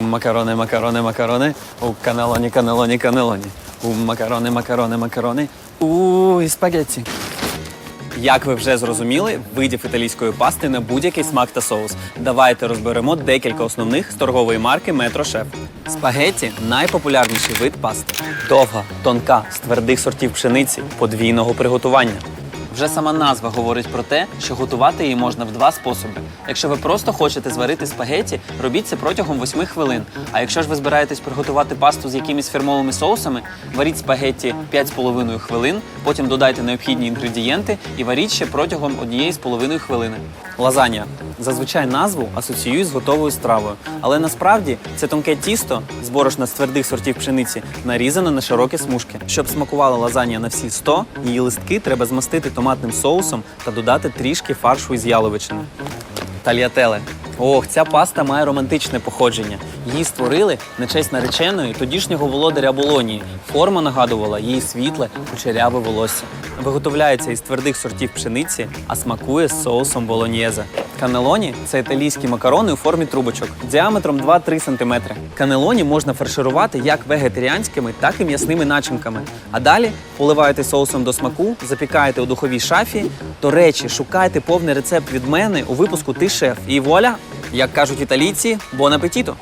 Макарони, макарони, макарони. У канелоні, канелоні, канелоні. У макарони, макарони, макарони. У спагетті. Як ви вже зрозуміли, видів італійської пасти на будь-який смак та соус. Давайте розберемо декілька основних з торгової марки Метро Шеф. Спагетті найпопулярніший вид пасти. Довга, тонка, з твердих сортів пшениці, подвійного приготування. Вже сама назва говорить про те, що готувати її можна в два способи. Якщо ви просто хочете зварити спагеті, робіть це протягом 8 хвилин. А якщо ж ви збираєтесь приготувати пасту з якимись фірмовими соусами, варіть спагеті 5,5 хвилин, потім додайте необхідні інгредієнти і варіть ще протягом 1,5 хвилини. Лазанія. Зазвичай назву асоціюють з готовою стравою, але насправді це тонке тісто з з твердих сортів пшениці нарізане на широкі смужки. Щоб смакувала лазанія на всі 100, її листки треба змастити томатним соусом та додати трішки фаршу із яловичини. Тальятеле. Ох, ця паста має романтичне походження. Її створили на честь нареченої тодішнього володаря Болонії. Форма нагадувала її світле, кучеряве волосся. Виготовляється із твердих сортів пшениці, а смакує з соусом болоньєзе. Канелоні це італійські макарони у формі трубочок діаметром 2-3 см. Канелоні можна фарширувати як вегетаріанськими, так і м'ясними начинками. А далі поливаєте соусом до смаку, запікаєте у духовій шафі. До речі, шукайте повний рецепт від мене у випуску Ти шеф. І вуаля! Як кажуть італійці, бон апетіто!